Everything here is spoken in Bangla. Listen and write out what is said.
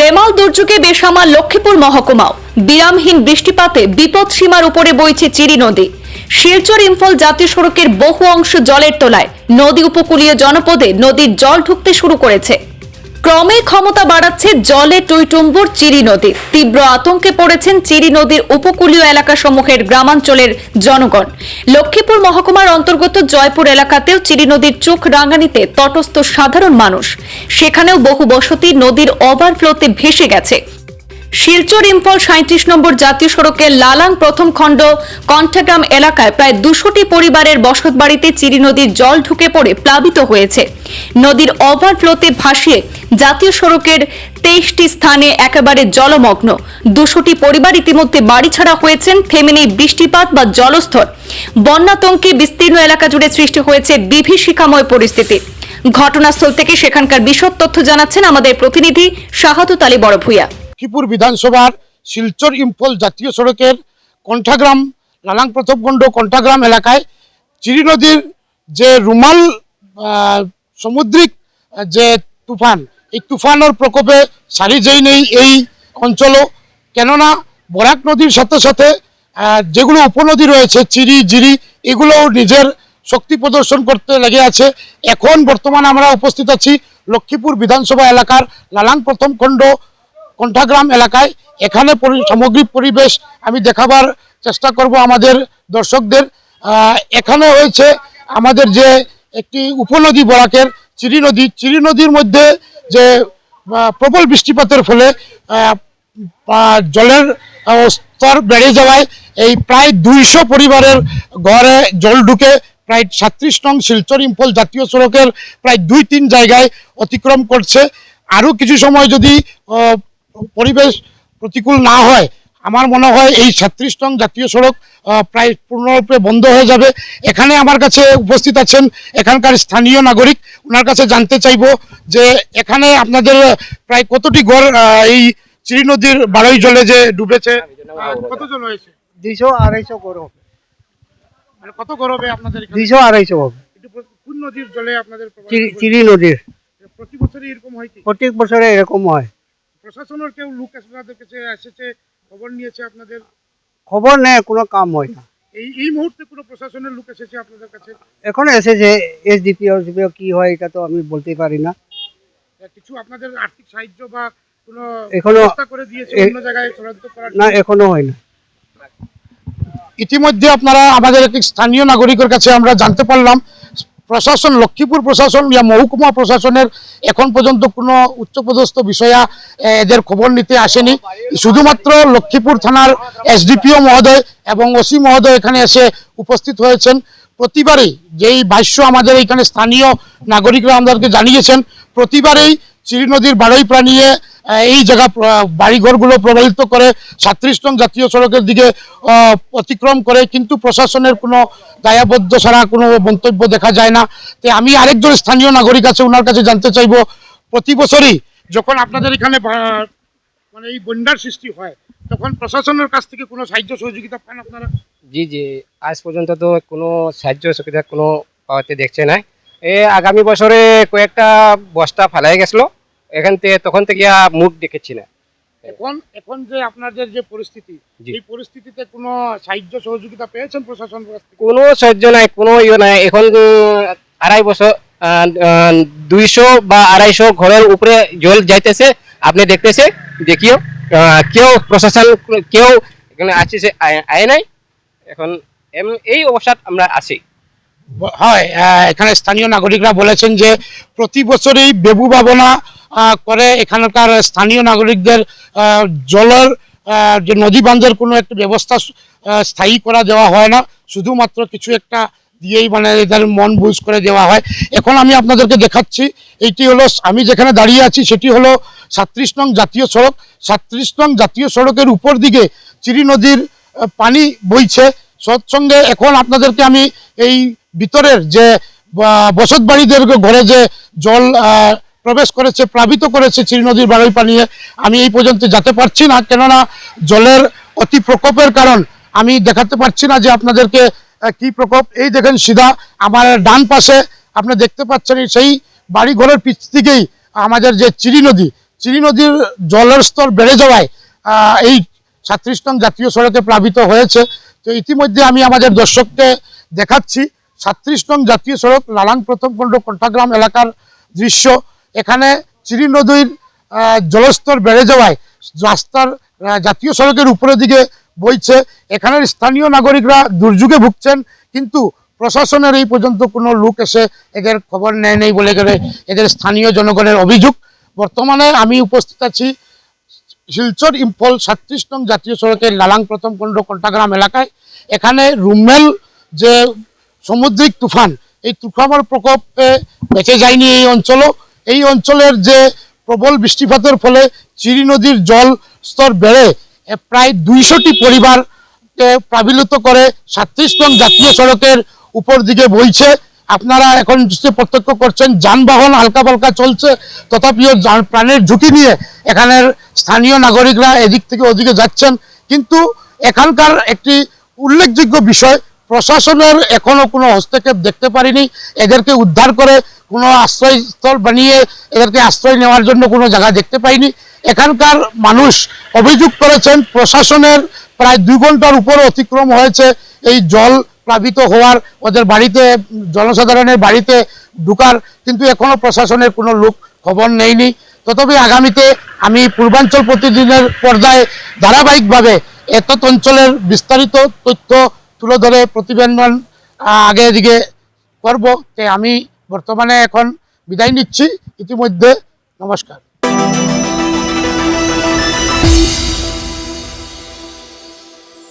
রেমাল দুর্যোগে বেসামাল লক্ষ্মীপুর মহকুমাও। বিরামহীন বৃষ্টিপাতে বিপদ সীমার উপরে বইছে চিরি নদী। শিলচর ইম্ফল জাতীয় সড়কের বহু অংশ জলের তোলায় নদী উপকূলীয় জনপদে নদীর জল ঢুকতে শুরু করেছে। ক্রমে ক্ষমতা বাড়াচ্ছে জলে টইটম্বুর চিরি নদী। তীব্র আতঙ্কে পড়েছেন চিরি নদীর উপকূলীয় এলাকা সমূহের গ্রামাঞ্চলের জনগণ। লক্ষ্মীপুর মহকুমার অন্তর্গত জয়পুর এলাকাতেও চিরি নদীর চোখ রাঙানিতে তটস্থ সাধারণ মানুষ। সেখানেও বহু বসতি নদীর ওভারফ্লোতে ভেসে গেছে। শিলচর ইম্ফল সাঁত্রিশ নম্বর জাতীয় সড়কের লালাং প্রথম খণ্ড কণ্ঠাগ্রাম এলাকায় প্রায় দুশোটি পরিবারের বসতবাড়িতে চিরি নদীর জল ঢুকে পড়ে প্লাবিত হয়েছে। নদীর ওভারফ্লোতে ভাসিয়ে জাতীয় সড়কের তেইশটি স্থানে একেবারে জলমগ্ন। দুশোটি পরিবার ইতিমধ্যে বাড়ি ছাড়া হয়েছেন, থেমে নেই বৃষ্টিপাত বা জলস্তর। বন্যাতঙ্কে বিস্তীর্ণ এলাকা জুড়ে সৃষ্টি হয়েছে বিভীষিকাময় পরিস্থিতি। ঘটনাস্থল থেকে সেখানকার বিশদ তথ্য জানাচ্ছেন আমাদের প্রতিনিধি শাহাদুত আলী বড়ভূয়া লক্ষ্মীপুর বিধানসভার শিলচর ইম্ফল জাতীয় সড়কের কণ্ঠাগ্রাম, লালাং প্রথমখণ্ড কণ্ঠাগ্রাম এলাকায় চিরি নদীর যে রুমাল সামুদ্রিক যে তুফান, এই তুফানের প্রকোপে সারি যেই নেই এই অঞ্চলও। কেননা বরাক নদীর সাথে সাথে যেগুলো উপনদী রয়েছে, চিরি, জিরি, এগুলোও নিজের শক্তি প্রদর্শন করতে লেগে আছে। এখন বর্তমানে আমরা উপস্থিত আছি লক্ষ্মীপুর বিধানসভা এলাকার লালাং প্রথম খণ্ড কণ্ঠাগ্রাম এলাকায় এখানে সামগ্রিক পরিবেশ আমি দেখাবার চেষ্টা করব আমাদের দর্শকদের। এখানে হয়েছে আমাদের যে একটি উপনদী বরাকের চিরি নদী। চিরি নদীর মধ্যে যে প্রবল বৃষ্টিপাতের ফলে জলের স্তর বেড়ে যাওয়ায় এই প্রায় দুইশো পরিবারের ঘরে জল ঢুকে প্রায় সাত্রিশ নং শিলচর ইম্ফল জাতীয় সড়কের প্রায় দুই তিন জায়গায় অতিক্রম করছে। আরও কিছু সময় যদি পরিবেশ প্রতিকূল না হয় আমার মনে হয় এই সাত্রিশ নং জাতীয় সড়ক প্রায় পূর্ণরূপে বন্ধ হয়ে যাবে। এখানে আমার কাছে উপস্থিত আছেন এখানকার স্থানীয় নাগরিক। ওনার কাছে জানতে চাইব যে এখানে আপনাদের প্রায় কতটি ঘর এই চিরি নদীর বারোই জলে যে ডুবেছে? কতজন হয়েছে? দুইশো আড়াইশো করো মানে কত ঘর হবে আপনাদের দুইশো আড়াইশো হবে। কোন নদীর জলে আপনাদের চিরি- নদীর। প্রতি বছরই এরকম হয় প্রত্যেক বছরে এরকম হয়। প্রশাসনের কেউ লোক আপনাদের কাছে এসেছে খবর নিয়েছে আপনাদের? খবর নেই কোনো কাম হয় না। এই এই মুহূর্তে কোনো প্রশাসনের লোক এসেছে আপনাদের কাছে? এখন এসেছে এসডিপি এসডিপি কি হয় এটা তো আমি বলতে পারি না। কিছু আপনাদের আর্থিক সাহায্য বা কোনো এখনো- ব্যবস্থা করে দিয়েছে অন্য জায়গায় স্থানান্তর করার না এখনও হয় না। ইতিমধ্যে আপনারা আমাদের একটি স্থানীয় নাগরিকের কাছে আমরা জানতে পারলাম প্রশাসন, লক্ষ্মীপুর প্রশাসন ইয়া মহকুমা প্রশাসনের এখন পর্যন্ত কোনো উচ্চপদস্থ বিষয়া এদের খবর নিতে আসেনি। শুধুমাত্র লক্ষ্মীপুর থানার এসডিপিও মহোদয় এবং ওসি মহোদয় এখানে এসে উপস্থিত হয়েছেন। প্রতিবারেই যেই ভাষ্য আমাদের এখানে স্থানীয় নাগরিকরা আমাদেরকে জানিয়েছেন, প্রতিবারেই চিরি নদীর বারোই প্রাণীয়ে এই জায়গা বাড়িঘরগুলো প্রবাহিত করে সাত্রিশ নং জাতীয় সড়কের দিকে অতিক্রম করে, কিন্তু প্রশাসনের কোনো দায়াবদ্ধ ছাড়া কোনো মন্তব্য দেখা যায় না। তো আমি আরেকজন স্থানীয় নাগরিক আছে ওনার কাছে জানতে চাইব, প্রতি বছরই যখন আপনাদের এখানে মানে এই বন্যার সৃষ্টি হয়, তখন প্রশাসনের কাছ থেকে কোনো সাহায্য সহযোগিতা পান আপনারা? জি জি, আজ পর্যন্ত তো কোনো সাহায্য সুবিধা কোনো পাওয়াতে দেখছে না এ আগামী বছরে কয়েকটা বস্তা ফেলাই গেছিল। এখান থেকে তখন থেকে আর মুখ দেখেছি না। এখন এখন যে আপনাদের যে পরিস্থিতি। এই পরিস্থিতিতে কোনো সাহায্য সহযোগিতা পেয়েছেন থেকে? কোনো সাহায্য নাই কোনো ইয়ে নাই। এখন আড়াই বছর দুইশো বা আড়াইশো ঘরের উপরে জল যাইতেছে। আপনি দেখতেছে দেখিও কেউ প্রশাসন কেউ এখানে আসছে আয় নাই। এখন এম- এই অবস্থাত আমরা আছি। হয় এখানে স্থানীয় নাগরিকরা বলেছেন যে প্রতি বছরই বেবু ভাবনা করে এখানকার স্থানীয় নাগরিকদের জলের যে নদী বাঁধের কোনো একটা ব্যবস্থা স্থায়ী করা দেওয়া হয় না। শুধুমাত্র কিছু একটা দিয়েই মানে এদের মন বুঝ করে দেওয়া হয়। এখন আমি আপনাদেরকে দেখাচ্ছি, এইটি হলো আমি যেখানে দাঁড়িয়ে আছি সেটি হলো সাত্রিশ নং জাতীয় সড়ক। সাত্রিশ নং জাতীয় সড়কের উপর দিকে চিরি নদীর পানি বইছে। সৎসঙ্গে এখন আপনাদেরকে আমি এই ভিতরের যে বসত বাড়িদের ঘরে যে জল প্রবেশ করেছে, প্লাবিত করেছে চিরি নদীর বাড়ি পানিয়ে। আমি এই পর্যন্ত যেতে পারছি না, কেননা জলের অতি প্রকোপের কারণ। আমি দেখাতে পারছি না যে আপনাদেরকে কি প্রকোপ। এই দেখেন সিধা, আমার ডান পাশে আপনি দেখতে পাচ্ছেন সেই বাড়ি ঘরের পিছ থেকেই আমাদের যে চিরি নদী। চিরি নদীর জলের স্তর বেড়ে যাওয়ায় এই সাতত্রিশ নং জাতীয় সড়কে প্লাবিত হয়েছে। তো ইতিমধ্যে আমি আমাদের দর্শককে দেখাচ্ছি সাতত্রিশ নং জাতীয় সড়ক লালান প্রথম খণ্ড কণ্ঠাগ্রাম এলাকার দৃশ্য। এখানে চিরি নদীর জলস্তর বেড়ে যাওয়ায় রাস্তার জাতীয় সড়কের উপরের দিকে বইছে। এখানের স্থানীয় নাগরিকরা দুর্যোগে ভুগছেন, কিন্তু প্রশাসনের এই পর্যন্ত কোনো লোক এসে এদের খবর নেয় নেই বলে গেলে এদের স্থানীয় জনগণের অভিযোগ। বর্তমানে আমি উপস্থিত আছি শিলচর ইম্ফল সাতত্রিশ নং জাতীয় সড়কের লালাং প্রথম খণ্ড কন্টাগ্রাম এলাকায়। এখানে রুমেল যে সামুদ্রিক তুফান, এই তুফানের প্রকোপে বেঁচে যায়নি এই অঞ্চলও। এই অঞ্চলের যে প্রবল বৃষ্টিপাতের ফলে চিরি নদীর জল স্তর বেড়ে প্রায় দুইশোটি পরিবারকে প্লাবিত করে সাতত্রিশ নং জাতীয় সড়কের উপর দিকে বইছে। আপনারা এখন প্রত্যক্ষ করছেন, যানবাহন হালকা পালকা চলছে, তথাপিও প্রাণের ঝুঁকি নিয়ে এখানের স্থানীয় নাগরিকরা এদিক থেকে ওদিকে যাচ্ছেন। কিন্তু এখানকার একটি উল্লেখযোগ্য বিষয় প্রশাসনের এখনও কোনো হস্তক্ষেপ দেখতে পারিনি। এদেরকে উদ্ধার করে কোনো আশ্রয়স্থল বানিয়ে এদেরকে আশ্রয় নেওয়ার জন্য কোনো জায়গা দেখতে পাইনি। এখানকার মানুষ অভিযোগ করেছেন, প্রশাসনের প্রায় দুই ঘণ্টার উপর অতিক্রম হয়েছে। এই জল প্লাবিত হওয়ার, ওদের বাড়িতে, জনসাধারণের বাড়িতে ঢুকার কিন্তু এখনও প্রশাসনের কোনো লোক খবর নেয়নি। তথাপি আগামীতে আমি পূর্বাঞ্চল প্রতিদিনের পর্যায়ে ধারাবাহিকভাবে এত অঞ্চলের বিস্তারিত তথ্য তুলে ধরে প্রতিবেদন আগে দিকে করব। তে আমি বর্তমানে এখন বিদায় নিচ্ছি। ইতিমধ্যে নমস্কার।